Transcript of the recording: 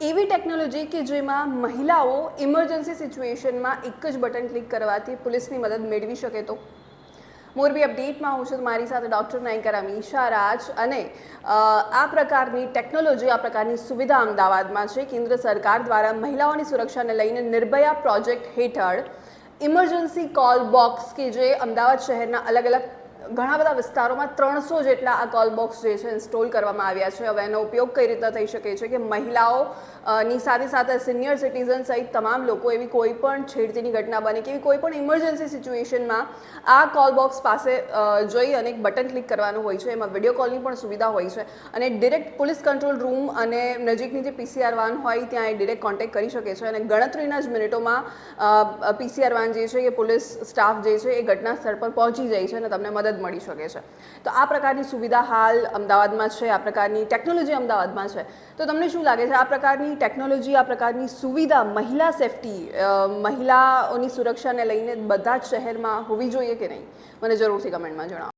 એવી ટેકનોલોજી કે જેમાં મહિલાઓ ઇમરજન્સી સિચ્યુએશનમાં એક જ બટન ક્લિક કરવાથી પોલીસની મદદ મેળવી શકે તો? મોરબી અપડેટમાં હું છું મારી સાથે ડૉક્ટર નાયકર અમીશા રાજ અને આ પ્રકારની ટેકનોલોજી, આ પ્રકારની સુવિધા અમદાવાદમાં છે. કેન્દ્ર સરકાર દ્વારા મહિલાઓની સુરક્ષાને લઈને નિર્ભયા પ્રોજેક્ટ હેઠળ ઇમરજન્સી કોલ બોક્સ કે જે અમદાવાદ શહેરના અલગ અલગ ઘણા બધા વિસ્તારોમાં ત્રણસો જેટલા આ કોલ બોક્સ જે છે ઇન્સ્ટોલ કરવામાં આવ્યા છે. હવે એનો ઉપયોગ કઈ રીતના થઈ શકે છે કે મહિલાઓ ની સાથે સાથે સિનિયર સિટીઝન સહિત તમામ લોકો એવી કોઈ પણ છેડતીની ઘટના બને કે એવી કોઈ પણ ઇમરજન્સી સિચ્યુએશનમાં આ કોલ બોક્સ પાસે જોઈ અને એક બટન ક્લિક કરવાનું હોય છે. એમાં વીડિયો કોલની પણ સુવિધા હોય છે. અને ડિરેક્ટ પોલીસ કંટ્રોલ રૂમ અને નજીકની જે પીસીઆર વાન હોય ત્યાં એ ડિરેક્ટ કોન્ટેક્ટ કરી શકે છે. અને ગણતરીના જ મિનિટોમાં પીસીઆર વાન જે છે એ પોલીસ સ્ટાફ જે છે એ ઘટના સ્થળ પર પહોંચી જાય છે અને તમને મદદ મળી શકે છે. તો આ પ્રકારની સુવિધા હાલ અમદાવાદમાં છે, આ પ્રકારની ટેકનોલોજી અમદાવાદમાં છે. તો તમને શું લાગે છે, આ પ્રકારની ટેકનોલોજી આ પ્રકારની સુવિધા, મહિલા સેફટી મહિલાઓની સુરક્ષાને લઈને બધા જ શહેરમાં હોવી જોઈએ કે નહીં? મને જરૂરથી કમેન્ટમાં જણાવો.